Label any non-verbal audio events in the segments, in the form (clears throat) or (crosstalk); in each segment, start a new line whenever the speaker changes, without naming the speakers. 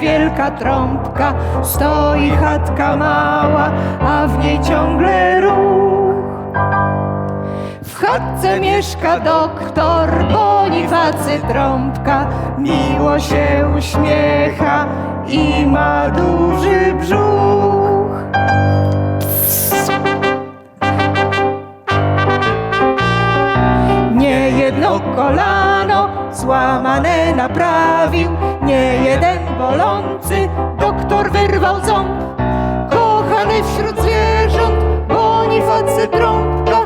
wielka trąbka, stoi chatka mała, a w niej ciągle ruch. W chatce mieszka doktor Bonifacy Trąbka, miło się uśmiecha i ma duży brzuch. Nie jedno kolano złamane naprawił, nie jeden bolący doktor wyrwał ząb. Kochany wśród zwierząt Bonifacy Trąbka.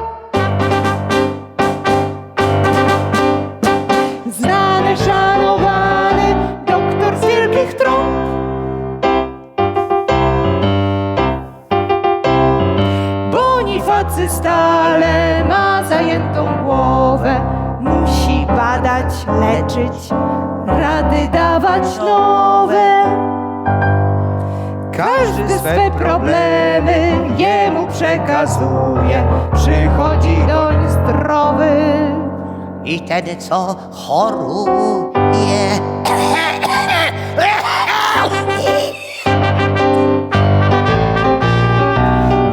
Leczyć, rady dawać nowe. Każdy swe problemy jemu przekazuje, przychodzi doń zdrowy.
I ten, co choruje.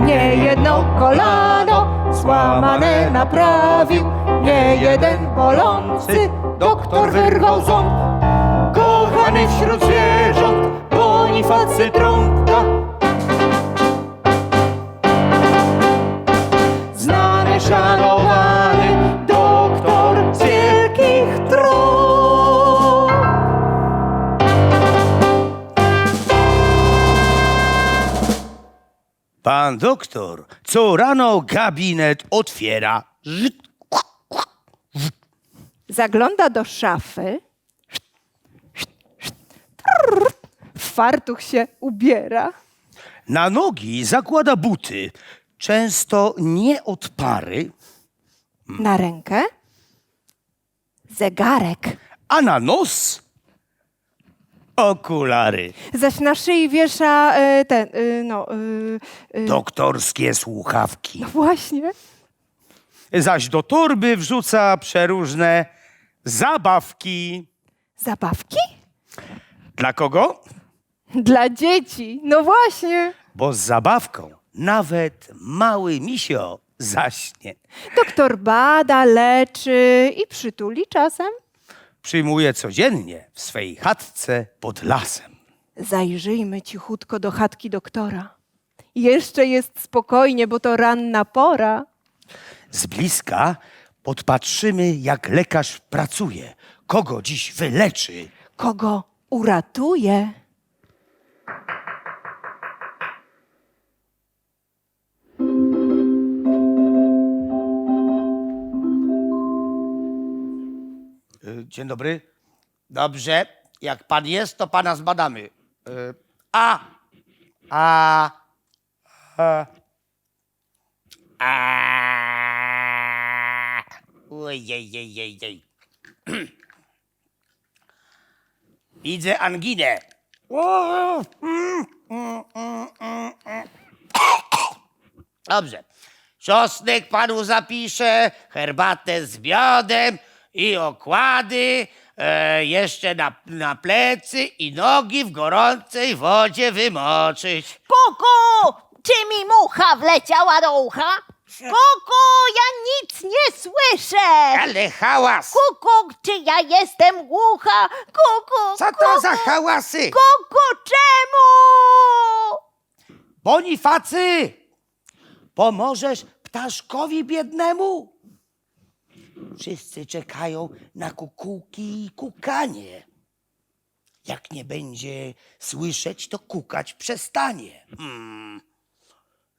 Nie jedno kolano złamane naprawił, nie jeden bolący doktor wyrwał ząb. Kochany wśród zwierząt Bonifacy Trąbka. Znany, szanowany doktor z wielkich trąb.
Pan doktor co rano gabinet otwiera. Żt.
Zagląda do szafy. W fartuch się ubiera.
Na nogi zakłada buty, często nie od pary,
Na rękę zegarek.
a na nos okulary.
Zaś na szyi wiesza e, ten, e, no, e, e,
Doktorskie słuchawki.
właśnie.
Zaś do torby wrzuca przeróżne zabawki.
Zabawki?
Dla kogo?
Dla dzieci. No właśnie.
Bo z zabawką nawet mały misio zaśnie.
Doktor bada, leczy i przytuli czasem.
Przyjmuje codziennie w swej chatce pod lasem.
Zajrzyjmy cichutko do chatki doktora. Jeszcze jest spokojnie, bo to ranna pora.
Z bliska podpatrzymy, jak lekarz pracuje, kogo dziś wyleczy.
Kogo uratuje?
Y, Dzień dobry.
Dobrze, jak pan jest, to pana zbadamy. Y, A. A. A. A. Ojej. (clears throat) Widzę anginę. Dobrze. Czosnek panu zapiszę, herbatę z miodem i okłady, e, jeszcze na, na plecy i nogi w gorącej wodzie wymoczyć.
Kuku! Czy mi mucha wleciała do ucha? Kuku, ja nic nie słyszę!
Ale hałas!
Kuku, czy ja jestem głucha? Kuku!
Co to za hałasy?
Kuku, czemu?
Bonifacy! Pomożesz ptaszkowi biednemu? Wszyscy czekają na kukułki i kukanie. Jak nie będzie słyszeć, to kukać przestanie. Hmm.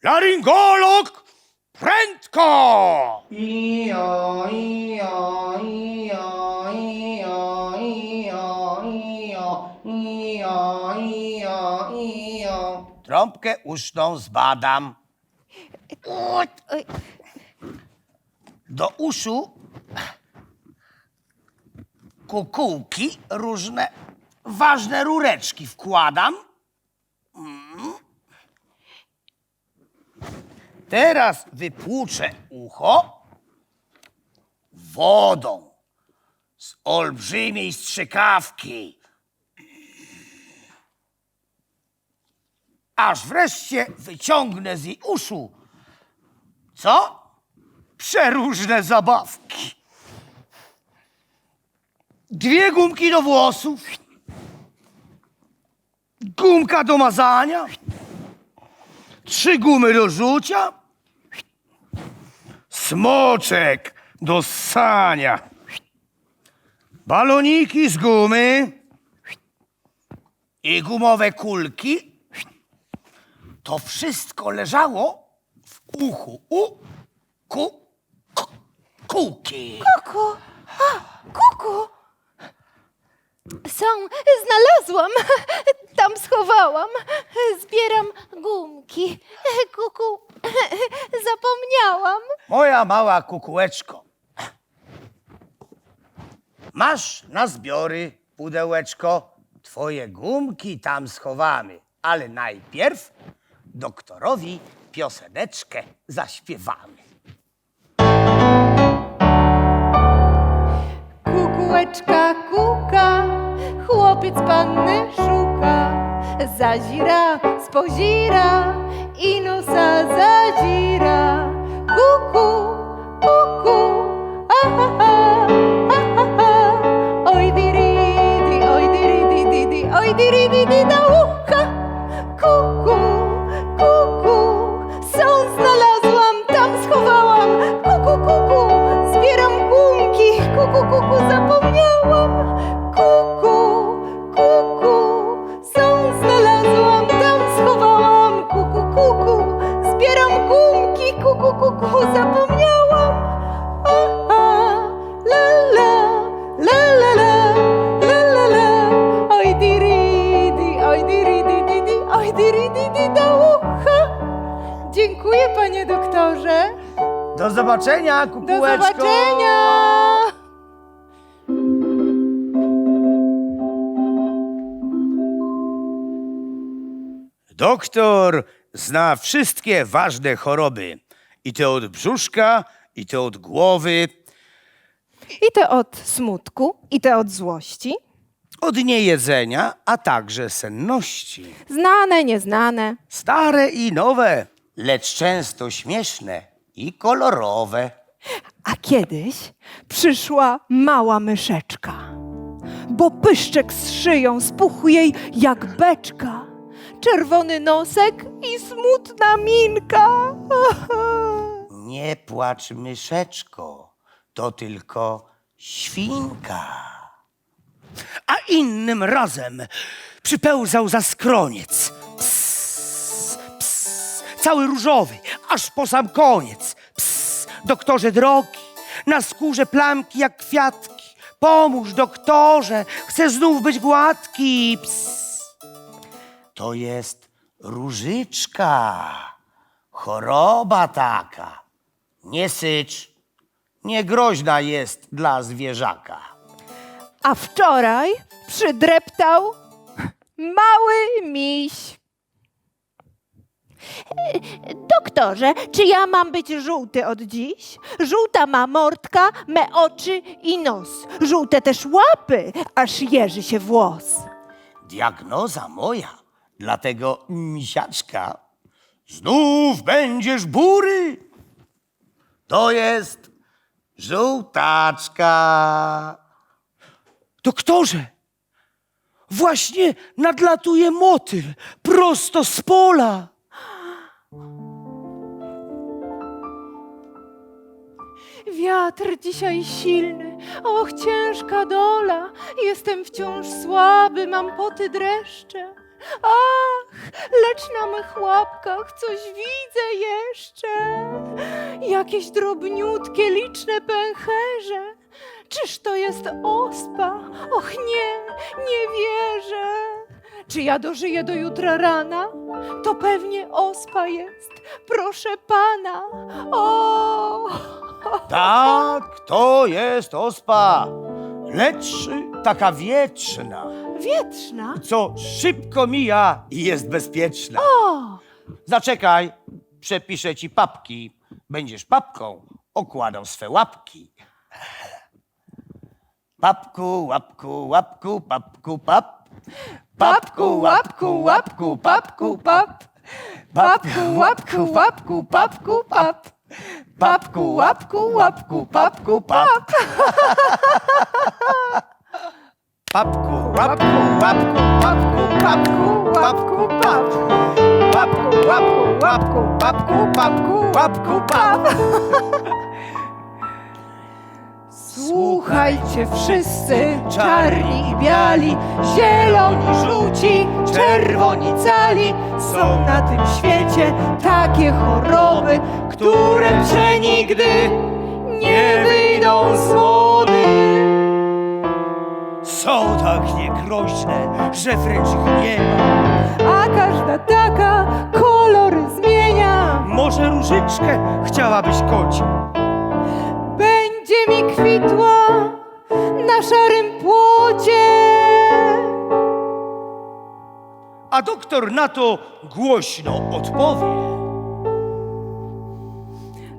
Laryngolog! Prędko! Trąbkę uszną zbadam. Do uszu kukułki różne ważne rureczki wkładam. Teraz wypłuczę ucho wodą z olbrzymiej strzykawki. aż wreszcie wyciągnę z jej uszu. Co? Przeróżne zabawki. Dwie gumki do włosów. Gumka do mazania. Trzy gumy do rzucia. Smoczek do ssania. Baloniki z gumy i gumowe kulki. To wszystko leżało w uchu u ku, ku kuki.
Kuku, kuku. Są, znalazłam, tam schowałam. Zbieram gumki. Kuku, zapomniałam.
Moja mała kukułeczko. Masz na zbiory pudełeczko. Twoje gumki tam schowamy. Ale najpierw doktorowi pioseneczkę zaśpiewamy.
Kukułeczka kuka, chłopiec panny szuka. Zazira, spozira i nosa zadzira. Kuku, kuku, ahaha, ahaha. Oj diridi, oj diridi, didi, oj diridi, di na ucha. Do
zobaczenia,
Do
kukułeczko.
zobaczenia.
Doktor zna wszystkie ważne choroby. I te od brzuszka, i te od głowy,
I te od smutku, i te od złości.
od niejedzenia, a także senności.
Znane, nieznane.
Stare i nowe.
Lecz często śmieszne i kolorowe.
A kiedyś przyszła mała myszeczka, bo pyszczek z szyją spuchł jej jak beczka. Czerwony nosek i smutna minka. (laughs)
Nie płacz, myszeczko, to tylko świnka.
A innym razem przypełzał za skroniec. Ps, ps, cały różowy, aż po sam koniec. Ps, doktorze drogi, na skórze plamki jak kwiatki. Pomóż, doktorze, chcę znów być gładki. Ps.
To jest różyczka. Choroba taka. Nie sycz. Niegroźna jest dla zwierzaka.
A wczoraj przydreptał mały miś. Doktorze, czy ja mam być żółty od dziś? Żółta ma mordka, me oczy i nos. Żółte też łapy, aż jeży się włos.
Diagnoza moja dla tego misiaczka. Znów będziesz bury. To jest żółtaczka.
Doktorze, właśnie nadlatuje motyl prosto z pola.
Wiatr dzisiaj silny, och ciężka dola. Jestem wciąż słaby, mam poty dreszcze. Ach, lecz na mych łapkach coś widzę jeszcze. Jakieś drobniutkie, liczne pęcherze. Czyż to jest ospa? Och nie, nie wierzę. Czy ja dożyję do jutra rana? To pewnie ospa jest. Proszę pana. O!
Tak, to jest ospa. Lecz taka wieczna,
Wietrzna.
co szybko mija i jest bezpieczna.
O!
Zaczekaj, przepiszę ci papki. Będziesz papką, okładał swe łapki. Papku, łapku, łapku, papku, pap.
Papku, łapku, łapku, papku, pap. Papku, łapku, łapku, papku, pap. Papku, łapku, łapku, papku, pap.
Papku, łapku, łapku, papku, papku,
Łapku, pap.
Papku, łapku, łapku, papku, papku, łapku, pap.
Słuchajcie wszyscy, czarni i biali, zieloni, żółci, czerwoni, cali. Są na tym świecie takie choroby, które przenigdy nie wyjdą z mody.
Są tak niegroźne, że wręcz ich nie ma.
A każda taka kolory zmienia.
Może różyczkę chciałabyś koci?
Będzie mi kwitła na szarym płocie.
A doktor na to głośno odpowie.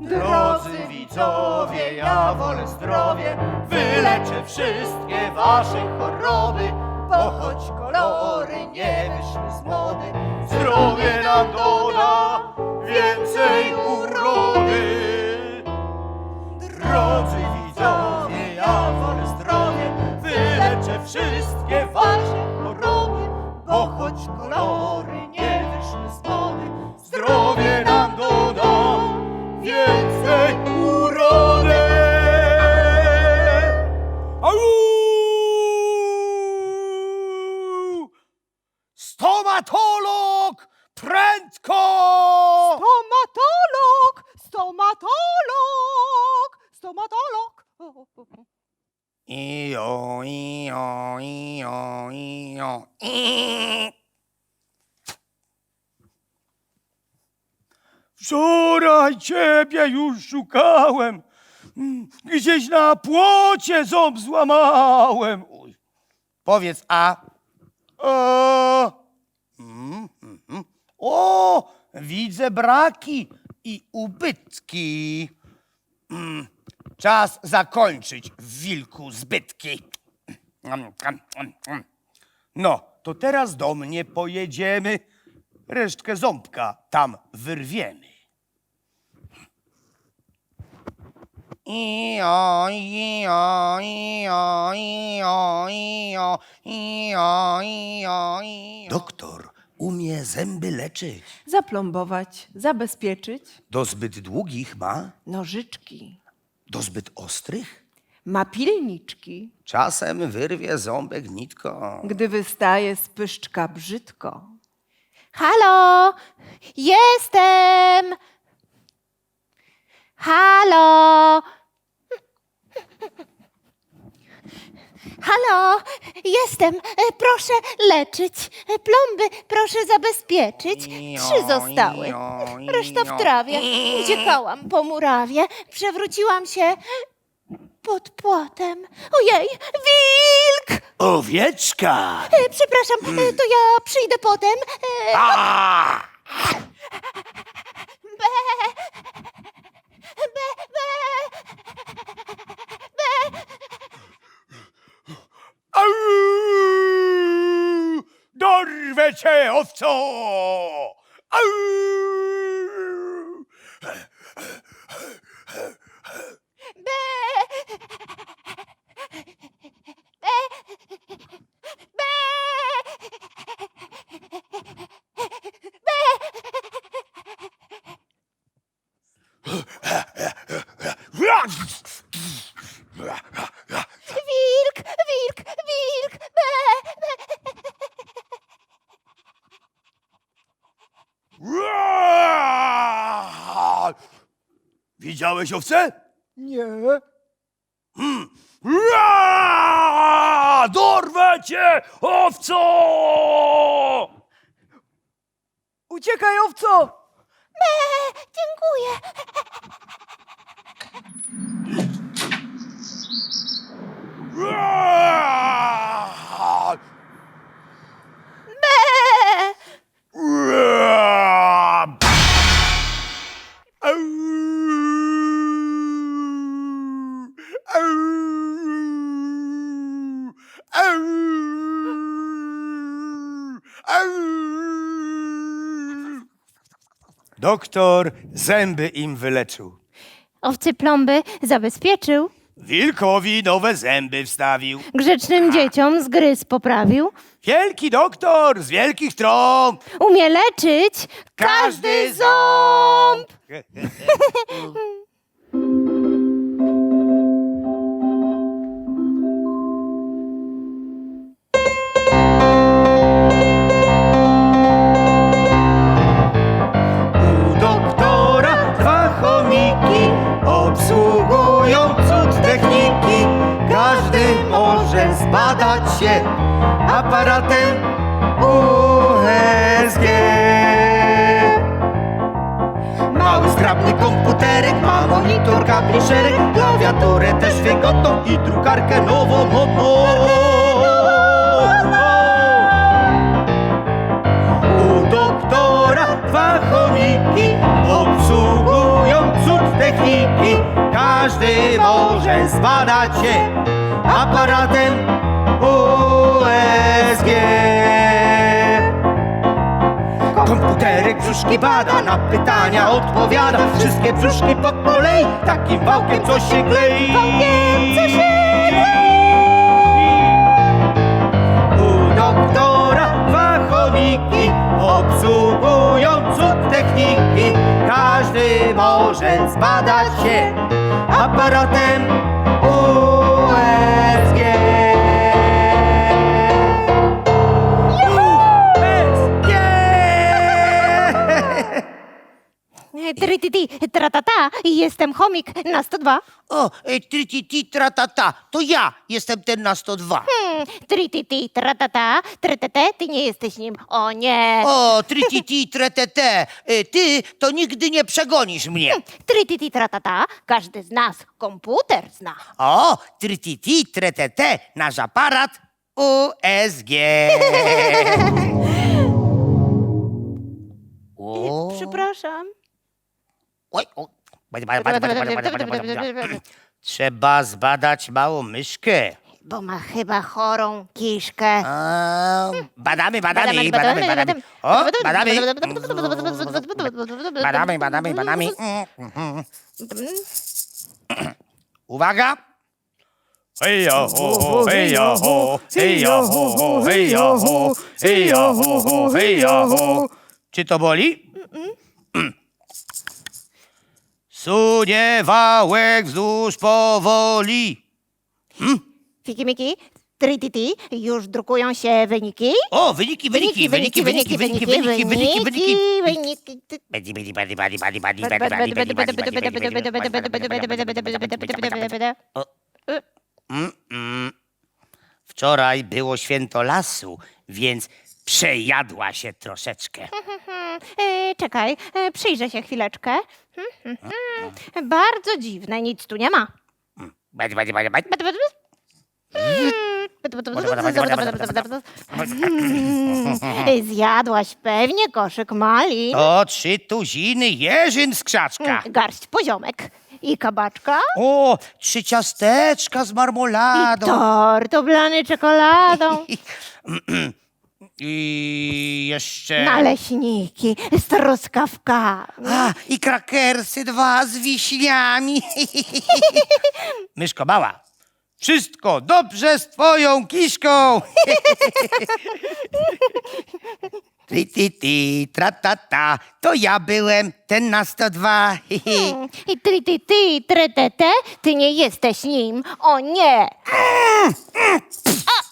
Drodzy
widzowie, ja wolę zdrowie, wyleczę wszystkie wasze choroby, bo choć kolory nie wyszły z mody, zdrowie nam doda więcej urody. Bo choć
ciebie już szukałem. Gdzieś na płocie ząb złamałem. Uj. Powiedz a. A. Mm, mm, mm. O, widzę braki i ubytki. Mm, Czas zakończyć wilku zbytki. No, to teraz do mnie pojedziemy. Resztkę ząbka tam wyrwiemy. Ijo, ijo, ijo, ijo, ijo, ijo, ijo, ijo. Doktor umie zęby leczyć.
Zaplombować, zabezpieczyć.
Do zbyt długich ma?
Nożyczki,
Do zbyt ostrych?
ma pilniczki,
Czasem wyrwie ząbek nitką.
gdy wystaje z pyszczka brzydko.
Halo, jestem. Halo. Halo, jestem. E, Proszę leczyć. Plomby proszę zabezpieczyć. Trzy zostały. Reszta w trawie. Uciekałam po murawie. Przewróciłam się pod płotem. Ojej, wilk!
Owieczka!
E, Przepraszam, e, to ja przyjdę potem.
A! Dorwę cię, owco! Au!
Wilk, wilk, wilk. Be, be.
Widziałeś owce?
Nie.
Ua! Dorwę cię, owco!
Uciekaj, owco!
Be, dziękuję.
Doktor zęby im wyleczył.
Owcy plomby zabezpieczył,
Wilkowi nowe zęby wstawił.
grzecznym dzieciom zgryz poprawił,
Wielki doktor z wielkich trąb.
umie leczyć każdy ząb. (laughs)
Komputerek brzuszki bada, na pytania odpowiada. Wszystkie brzuszki po kolei, takim wałkiem co się klei. Wałkiem co się u doktora dwa chomiki obsługują cud techniki. Każdy może zbadać się aparatem
Trytiti, tratata, jestem chomik na 102.
O, e, tri-ti-ti, tra-ta-ta, to ja jestem ten na 102.
Hmm, trititi, tratata, tretete, ty nie jesteś nim. O nie.
O, tri-ti-ti, (laughs) tre-te-te, e, ty to nigdy nie przegonisz mnie.
Trititi, tratata, każdy z nas komputer zna.
O, tri-ti-ti, tre-te-te, nasz aparat USG. (laughs) O,
Przepraszam.
oj, o. Bada, bada, bada, bada, bada, bada, bada, bada. Trzeba zbadać małą myszkę.
Bo ma chyba chorą kiszkę.
A, badamy, badamy, badamy, badamy. O, badamy. Badamy, badamy, badamy. Uwaga.
Heja ho ho, heja ho, heja ho heja ho, heja ho heja ho. Czy to boli? Sunie wałek wzdłuż powoli.
Fiki Miki, trititi, już drukują się wyniki.
O, wyniki, wyniki, wyniki, wyniki, wyniki, wyniki, wyniki, wyniki.
wyniki.
Badi, badi, badi, badi. Mm, mm. Wczoraj było święto lasu, więc przejadła się troszeczkę.
E, czekaj, e, przyjrzę się chwileczkę. Hmm. Bardzo dziwne, nic tu nie ma. Hmm, Zjadłaś pewnie koszyk malin,
To trzy tuziny jeżyn z krzaczka.
garść poziomek i kabaczka,
O, trzy ciasteczka z marmoladą.
tort oblany czekoladą, (clears throat)
I jeszcze...
naleśniki z truskawkami.
A, i krakersy dwa z wiśniami. (laughs) Myszko mała, wszystko dobrze z twoją kiszką. Ti, ti, ti, tra, ta, ta, to ja byłem ten na 102. (laughs)
Hmm, I ty, ty, ty, tre, te, te, ty nie jesteś nim. O nie! A,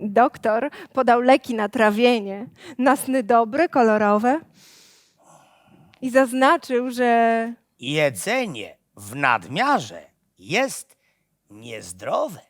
Doktor podał leki na trawienie, na sny dobre, kolorowe i zaznaczył, że
Jedzenie w nadmiarze jest niezdrowe.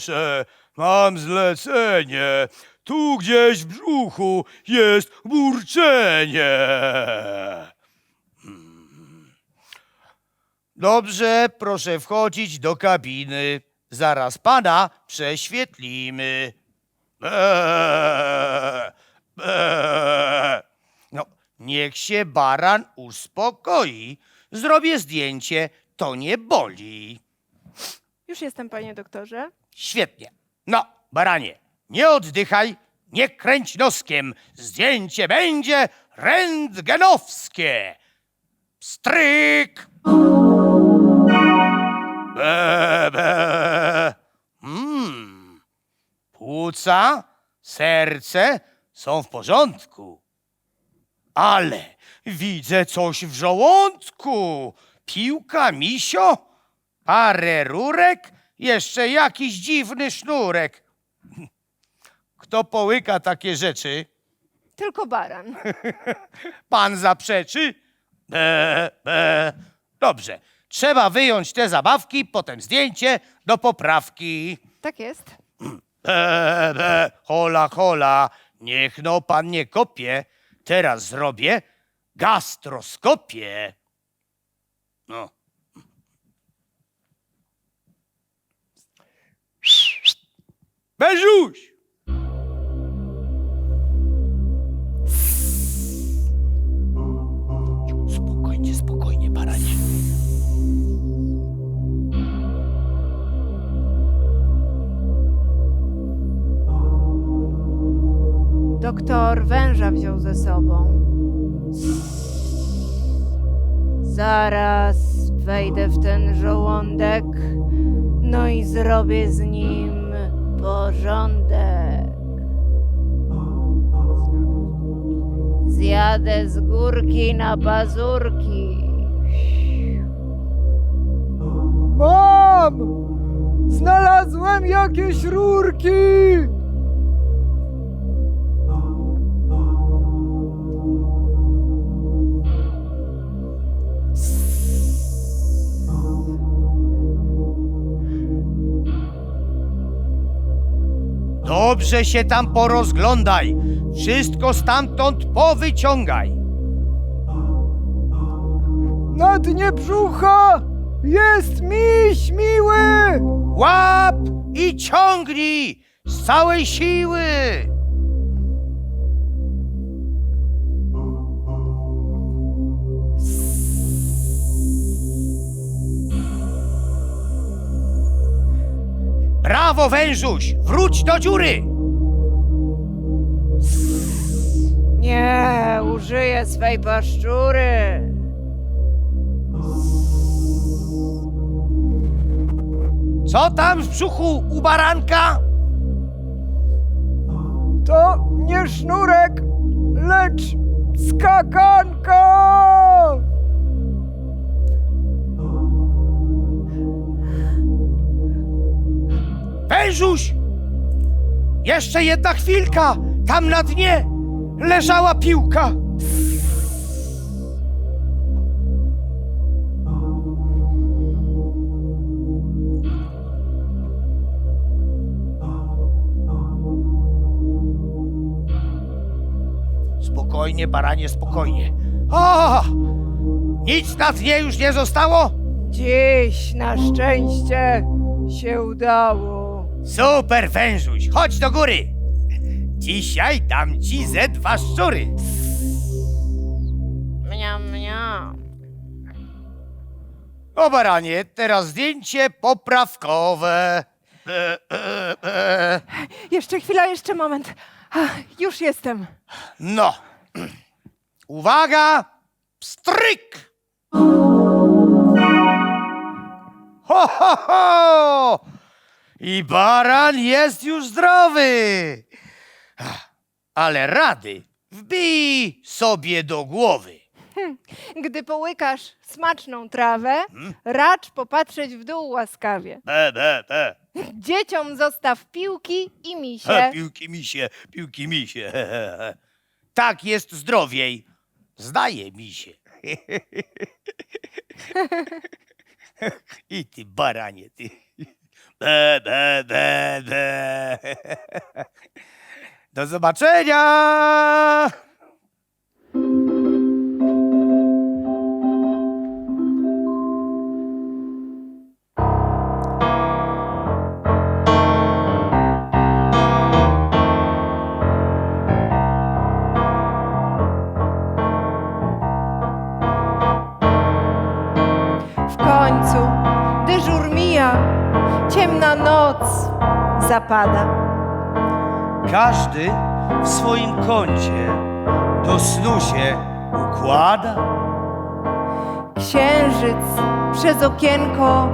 Proszę, mam zlecenie. Tu gdzieś w brzuchu jest burczenie. Hmm.
Dobrze, proszę wchodzić do kabiny. Zaraz pana prześwietlimy. Eee. No, niech się baran uspokoi. Zrobię zdjęcie, to nie boli.
Już jestem, panie doktorze.
Świetnie. No, baranie, nie oddychaj, nie kręć noskiem. Zdjęcie będzie rentgenowskie. Stryk! Be, be. Mm. Płuca, serce są w porządku. Ale widzę coś w żołądku. Piłka, misio, parę rurek, jeszcze jakiś dziwny sznurek. Kto połyka takie rzeczy?
Tylko baran. (laughs)
Pan zaprzeczy? Be, be. Dobrze. Trzeba wyjąć te zabawki, potem zdjęcie do poprawki.
Tak jest.
Be, be. Hola, hola. Niech no pan nie kopie. Teraz zrobię gastroskopię. No. Beżuś! Spokojnie, spokojnie, baranie.
Doktor węża wziął ze sobą. Zaraz wejdę w ten żołądek, no i zrobię z nim porządek. Zjadę z górki na pazurki.
Mam! Znalazłem jakieś rurki!
Dobrze się tam porozglądaj. Wszystko stamtąd powyciągaj.
Na dnie brzucha jest miś miły!
Łap i ciągnij z całej siły. Brawo, wężuś! Wróć do dziury!
Nie, użyję swej paszczury.
Co tam w brzuchu u baranka?
To nie sznurek, lecz skakanka!
Wężuś! Jeszcze jedna chwilka! Tam na dnie leżała piłka. Spokojnie, baranie, spokojnie. O! Nic na dnie już nie zostało?
Dziś na szczęście się udało.
Super, wężuś, chodź do góry. Dzisiaj dam ci ze dwa szczury.
Mniam, mniam.
O baranie, teraz zdjęcie poprawkowe. E, e, e.
Jeszcze chwila, jeszcze moment. Ach, już jestem.
No. Uwaga! Stryk! Ho, ho, ho! I baran jest już zdrowy. Ach, Ale rady wbij sobie do głowy.
Gdy połykasz smaczną trawę, racz popatrzeć w dół łaskawie.
Be, be, be.
Dzieciom zostaw piłki i misie. (laughs)
piłki misie, piłki misie. (laughs) Tak jest zdrowiej. Zdaje mi się. (laughs) I ty baranie, ty. (laughs) Do zobaczenia!
Zapada.
Każdy w swoim kącie do snu się układa.
Księżyc przez okienko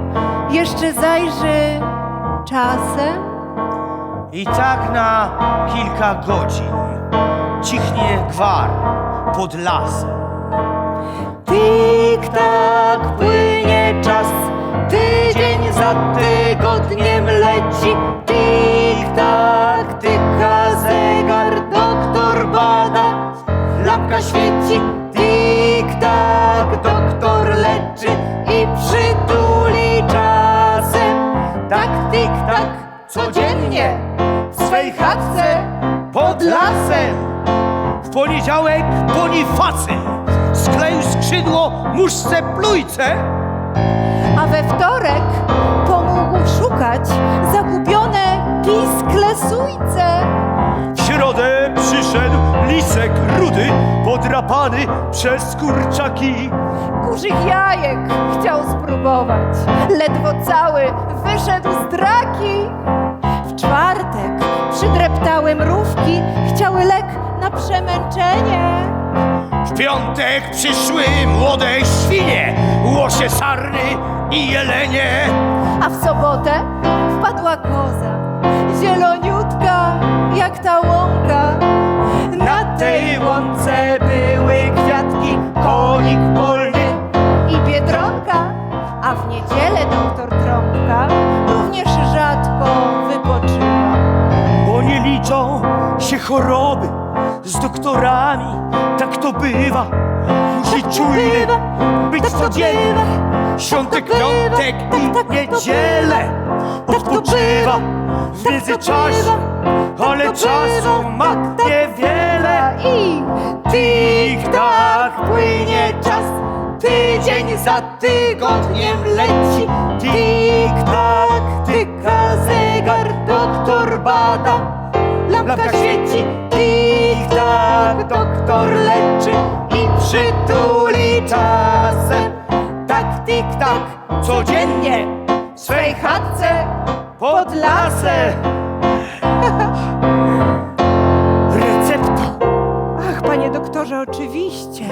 jeszcze zajrzy czasem.
I tak na kilka godzin cichnie gwar pod lasem.
Tik-tak płynie czas, tydzień za tygodniem leci. Tik-tak tyka zegar, doktor bada, lampka świeci. Tik-tak doktor leczy i przytuli czasem. Tak, tik-tak codziennie w swej chatce
Pod lasem w poniedziałek Bonifacy skleił skrzydło muszce plujce.
A we wtorek pomógł szukać zagubione piskle sójce.
W środę przyszedł lisek rudy, podrapany przez kurczaki.
Kurzych jajek chciał spróbować. Ledwo cały wyszedł z draki.
W czwartek przydreptałe mrówki chciały lek na przemęczenie.
W piątek przyszły młode świnie, łosie sarny i jelenie.
A w sobotę wpadła koza, zieloniutka jak ta łąka. Na tej łące były kwiatki, konik polny i biedronka. A w niedzielę doktor Trąbka również rzadko wypoczywa.
Bo nie liczą się choroby z doktorami, tak to bywa. Musi
Tak
czujny
bywa,
być
tak
codziennie.
bywa,
Świątek,
tak
piątek
tak,
i
tak
niedzielę
tak
odpoczywa w
tak
międzyczasie, ale
tak to
czasu ma
tak, tak
niewiele.
I tik-tak płynie czas, tydzień za tygodniem leci. Tik-tak tyka zegar, doktor bada, lampka świeci. Doktor leczy i przytuli czasem. Tak, tik-tak codziennie w swej chatce pod lasem. (laughs)
Recepta
Ach, panie doktorze, oczywiście.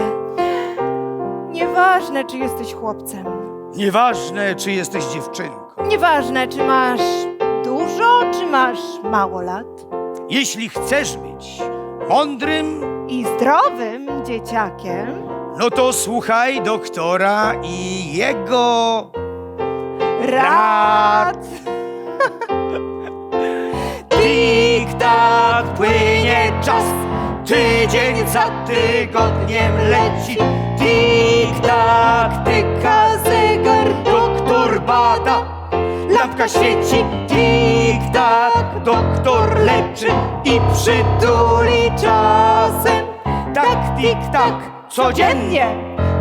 Nieważne, czy jesteś chłopcem.
Nieważne, czy jesteś dziewczynką.
Nieważne, czy masz dużo, czy masz mało lat.
Jeśli chcesz być mądrym,
I zdrowym dzieciakiem.
no to słuchaj doktora i jego
Rad. (laughs)
Tik-tak płynie czas, tydzień za tygodniem leci. Tik-tak tyka zegar, doktor bada, lampka świeci. Tik-tak doktor leczy i przytuli czasem. Tak, tik-tak, codziennie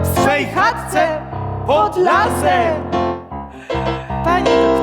w swej chatce pod lasem.
Panie